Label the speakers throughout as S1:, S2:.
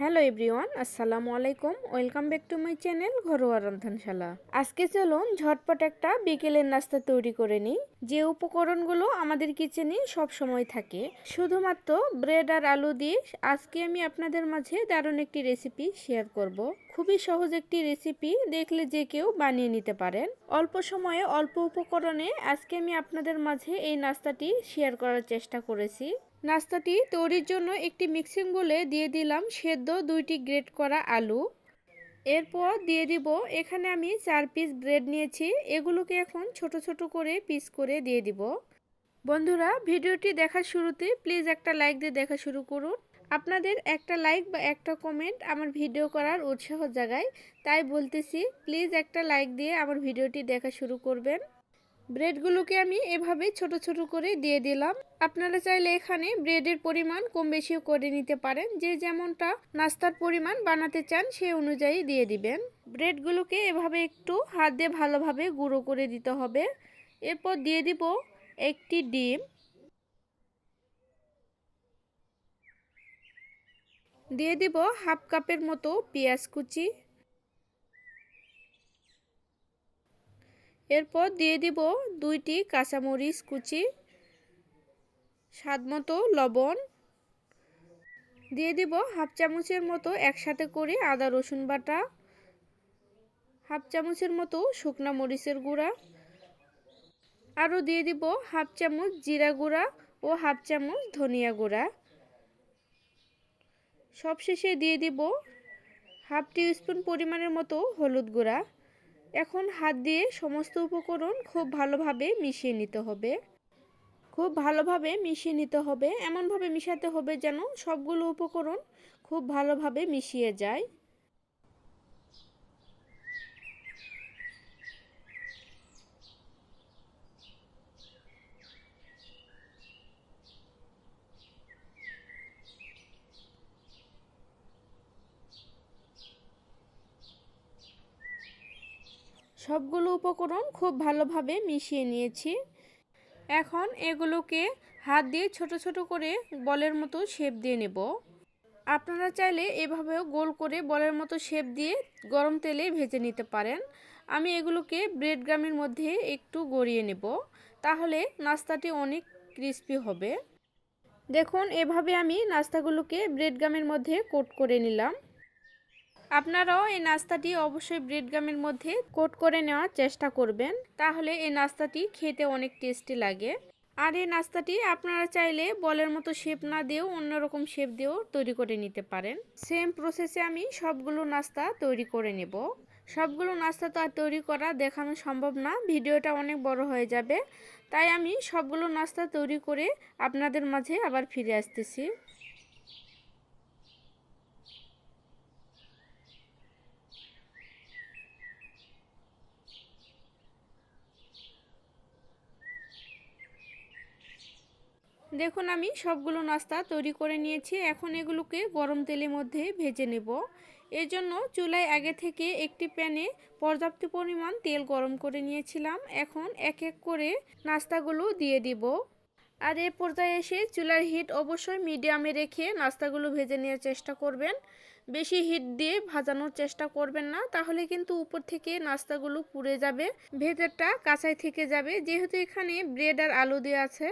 S1: Hello everyone, আসসালামু আলাইকুম। Welcome back to my channel ঘরোয়া রন্ধনশালা। আজকে চলুন ঝটপট একটা বিকেলের নাস্তা তৈরি করে নিই। যে উপকরণগুলো আমাদের কিচেনে সব সময় থাকে, শুধুমাত্র ব্রেড আর আলু দিয়ে আজকে আমি আপনাদের মাঝে দারুণ একটি রেসিপি শেয়ার করব। খুবই সহজ একটি রেসিপি, দেখলে যে কেউ বানিয়ে নিতে পারেন। অল্প সময়ে অল্প উপকরণে আজকে আমি আপনাদের মাঝে এই নাস্তাটি শেয়ার করার চেষ্টা করেছি। নাস্তাটি তৈরির জন্য একটি মিক্সিং বলে দিয়ে দিলাম সেদ্ধ দুইটি গ্রেট করা আলু। এরপর দিয়ে দিব, এখানে আমি চার পিস ব্রেড নিয়েছি, এগুলোকে এখন ছোট ছোট করে পিস করে দিয়ে দিব। বন্ধুরা, ভিডিওটি দেখার শুরুতে প্লিজ একটা লাইক দিয়ে দেখা শুরু করুন। আপনাদের একটা লাইক বা একটা কমেন্ট আমার ভিডিও করার উৎসাহ জাগায়, তাই বলতেছি প্লিজ একটা লাইক দিয়ে আমার ভিডিওটি দেখা শুরু করবেন। ব্রেডগুলোকে আমি এভাবে ছোট ছোট করে দিয়ে দিলাম। আপনারা চাইলে এখানে ব্রেডের পরিমাণ কম বেশিও করে নিতে পারেন। যে যেমনটা নাস্তার পরিমাণ বানাতে চান, সে অনুযায়ী দিয়ে দিবেন। ব্রেডগুলোকে এভাবে একটু হাত দিয়ে ভালোভাবে গুঁড়ো করে দিতে হবে। এরপর দিয়ে দিব একটি ডিম। দিয়ে দিব হাফ কাপের মতো পেঁয়াজ কুচি। এরপর দিয়ে দিব দুইটি কাঁচামরিচ কুচি, স্বাদ মতো লবণ। দিয়ে দিব হাফ চামচের মতো একসাথে করে আদা, রসুন বাটা, হাফ চামচের মতো শুকনা মরিচের গুঁড়া। আরও দিয়ে দিব হাফ চামচ জিরা গুঁড়া ও হাফ চামচ ধনিয়া গুঁড়া। সবশেষে দিয়ে দিব হাফ টি স্পুন পরিমাণের মতো হলুদ গুঁড়া। এখন হাত দিয়ে সমস্ত উপকরণ খুব ভালোভাবে মিশিয়ে নিতে হবে। খুব ভালোভাবে মিশিয়ে নিতে হবে। এমনভাবে মিশাতে হবে যেন সবগুলো উপকরণ খুব ভালোভাবে মিশিয়ে যায়। সবগুলো উপকরণ খুব ভালোভাবে মিশিয়ে নিয়েছি। এখন এগুলোকে হাত দিয়ে ছোট ছোট করে বলের মতো শেপ দিয়ে নেব। আপনারা চাইলে এভাবেও গোল করে বলের মতো শেপ দিয়ে গরম তেলে ভেজে নিতে পারেন। আমি এগুলোকে ব্রেড গ্রামের মধ্যে একটু গড়িয়ে নেব, তাহলে নাস্তাটি অনেক ক্রিস্পি হবে। দেখুন, এভাবে আমি নাস্তাগুলোকে ব্রেড গামের মধ্যে কোট করে নিলাম। আপনারাও এই নাস্তাটি অবশ্যই ব্রেড গামের মধ্যে কোট করে নেওয়ার চেষ্টা করবেন। তাহলে এই নাস্তাটি খেতে অনেক টেস্টি লাগে। আর এই নাস্তাটি আপনারা চাইলে বলের মতো শেপ না দিয়েও অন্যরকম শেপ দিয়েও তৈরি করে নিতে পারেন। সেম প্রসেসে আমি সবগুলো নাস্তা তৈরি করে নেব। সবগুলো নাস্তা তো আর তৈরি করা দেখানো সম্ভব না, ভিডিওটা অনেক বড় হয়ে যাবে। তাই আমি সবগুলো নাস্তা তৈরি করে আপনাদের মাঝে আবার ফিরে আসতেছি। দেখুন, আমি সবগুলো নাস্তা তৈরি করে নিয়েছি। এখন এগুলোকে গরম তেলের মধ্যে ভেজে নেব। এর জন্য চুলায় আগে থেকে একটি প্যানে পর্যাপ্ত পরিমাণ তেল গরম করে নিয়েছিলাম। এখন এক এক করে নাস্তাগুলো দিয়ে দিব। আর এ পর্যায়ে এসে চুলার হিট অবশ্যই মিডিয়ামে রেখে নাস্তাগুলো ভেজে নেওয়ার চেষ্টা করবেন। বেশি হিট দিয়ে ভাজানোর চেষ্টা করবেন না, তাহলে কিন্তু উপর থেকে নাস্তাগুলো পুড়ে যাবে, ভেতরটা কাঁচাই থেকে যাবে। যেহেতু এখানে ব্রেড আর আলু দেওয়া আছে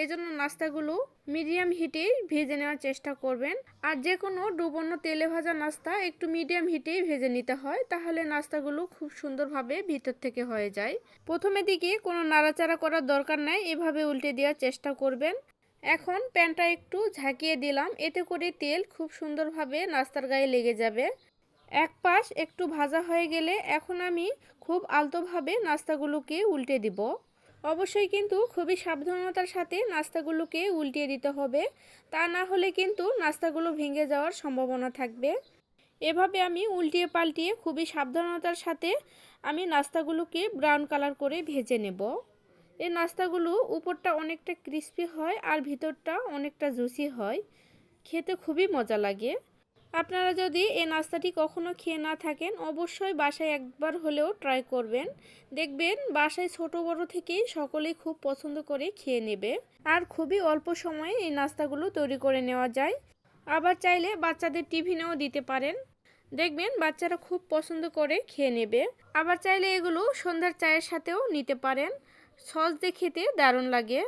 S1: এই জন্য নাস্তাগুলো মিডিয়াম হিটেই ভেজে নেওয়ার চেষ্টা করবেন। আর যে কোনো ডুবন্ন তেলে ভাজা নাস্তা একটু মিডিয়াম হিটেই ভেজে নিতে হয়, তাহলে নাস্তাগুলো খুব সুন্দরভাবে ভিতর থেকে হয়ে যায়। প্রথমে দিকে কোনো নাড়াচাড়া করার দরকার নাই, এভাবে উল্টে দেওয়ার চেষ্টা করবেন। এখন প্যানটা একটু ঝাঁকিয়ে দিলাম, এতে করে তেল খুব সুন্দরভাবে নাস্তার গায়ে লেগে যাবে। এক পাশ একটু ভাজা হয়ে গেলে এখন আমি খুব আলতোভাবে নাস্তাগুলোকে উল্টে দিব। অবশ্যই কিন্তু খুবই সাবধানতার সাথে নাস্তাগুলোকে উল্টিয়ে দিতে হবে, তা না হলে কিন্তু নাস্তাগুলো ভেঙে যাওয়ার সম্ভাবনা থাকবে। এভাবে আমি উল্টিয়ে পাল্টিয়ে খুবই সাবধানতার সাথে আমি নাস্তাগুলোকে ব্রাউন কালার করে ভেজে নেব। এই নাস্তাগুলো উপরটা অনেকটা ক্রিস্পি হয় আর ভিতরটা অনেকটা জুসি হয়। খেতে খুবই মজা লাগে। আপনারা যদি এই নাস্তাটি কখনো খেয়ে না থাকেন, অবশ্যই বাসায় একবার হলেও ট্রাই করবেন। দেখবেন বাসায় ছোট বড় থেকেই সকলেই খুব পছন্দ করে খেয়ে নেবে। আর খুবই অল্প সময়ে এই নাস্তাগুলো তৈরি করে নেওয়া যায়। আবার চাইলে বাচ্চাদের টিফিনেও দিতে পারেন। দেখবেন বাচ্চারা খুব পছন্দ করে খেয়ে নেবে। আবার চাইলে এগুলো সন্ধ্যার চায়ের সাথেও নিতে পারেন। সস দিয়ে খেতে দারুণ লাগে।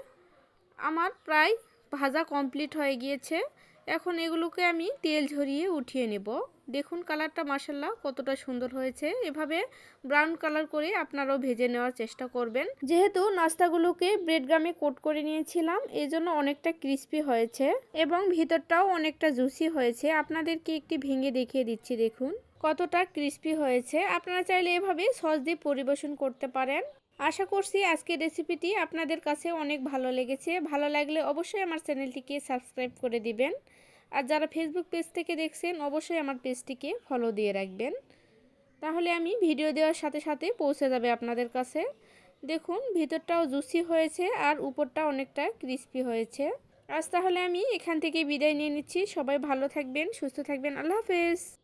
S1: আমার প্রায় ভাজা কমপ্লিট হয়ে গিয়েছে। এখন এগুলোকে আমি তেল ঝরিয়ে উঠিয়ে নেব। দেখুন কালারটা মাসাল্লাহ কতটা সুন্দর হয়েছে। এভাবে ব্রাউন কালার করে আপনারাও ভেজে নেওয়ার চেষ্টা করবেন। যেহেতু নাস্তাগুলোকে ব্রেড গামে কোট করে নিয়েছিলাম এই জন্য অনেকটা ক্রিস্পি হয়েছে এবং ভিতরটাও অনেকটা জুসি হয়েছে। আপনাদেরকে একটি ভেঙে দেখিয়ে দিচ্ছি, দেখুন। কতটা ক্রিস্পি হয়েছে। আপনারা চাইলে এভাবে সস দিয়ে পরিবেশন করতে পারেন। আশা করছি আজকের রেসিপিটি আপনাদের কাছে অনেক ভালো লেগেছে। ভালো লাগলে অবশ্যই আমার চ্যানেলটিকে সাবস্ক্রাইব করে দিবেন। আর যারা ফেসবুক পেজ থেকে দেখছেন, অবশ্যই আমার পেজটিকে ফলো দিয়ে রাখবেন। তাহলে আমি ভিডিও দেওয়ার সাথে সাথে পৌঁছে যাবে আপনাদের কাছে। দেখুন, ভিতরটাও জুসি হয়েছে আর উপরটা অনেকটা ক্রিস্পি হয়েছে। আজ তাহলে আমি এখান থেকে বিদায় নিয়ে নিচ্ছি। সবাই ভালো থাকবেন, সুস্থ থাকবেন। আল্লাহ হাফেজ।